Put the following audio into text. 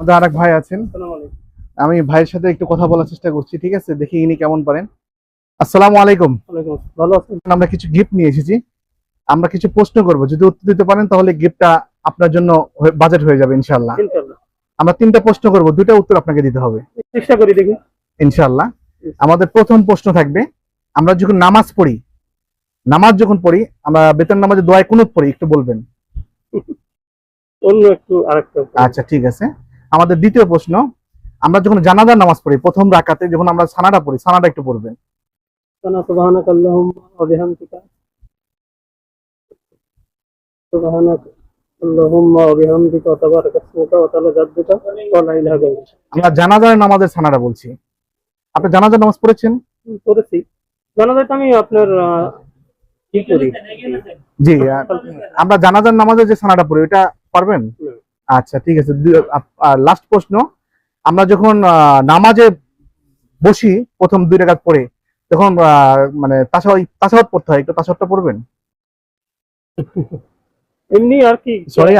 আমাদের আরেক ভাই আছেন। আমি ভাইয়ের সাথে একটু কথা বলার চেষ্টা করছি ঠিক আছে? দেখি ইনি কেমন পারেন। আসসালামু আলাইকুম। ভালো আছেন? আমরা কিছু গিফট নিয়ে এসেছি। আমরা কিছু প্রশ্ন করব। যদি উত্তর দিতে পারেন তাহলে গিফটটা আপনার জন্য বাজেট হয়ে যাবে ইনশাআল্লাহ। আমরা তিনটা প্রশ্ন করব দুটো উত্তর আপনাকে দিতে হবে। চেষ্টা করি দেখি। ইনশাআল্লাহ। আমাদের প্রথম প্রশ্ন থাকবে আমরা যখন নামাজ পড়ি নামাজ যখন পড়ি আমরা বেতন নামাজে দোয়ায় কুনুত পড়ি একটু বলবেন। অন্য একটু আরেকটা আচ্ছা ঠিক আছে। আমাদের দ্বিতীয় প্রশ্ন আমরা যখন জানাজার নামাজ পড়ি প্রথম রাকাতে যখন আমরা সানাটা পড়ি সানাটা একটু পড়বেন। আমরা জানাজার নামাজের সানাটা বলছি। আপনি জানাজার নামাজ পড়েছেন? তো আমি আপনার আহ, কি করি? জি আমরা জানাজার নামাজে যে সানাটা পড়ি ওটা পারবেন। আচ্ছা ঠিক আছে। লাস্ট প্রশ্ন আমরা যখন নামাজে বসি প্রথম দুই রেখাত পড়ে তখন আহ, মানে তাসাওয়াত তাসাওয়াত পড়তে হয় একটু তাসাওয়াতটা পড়বেন? এমনি আর কি। সরি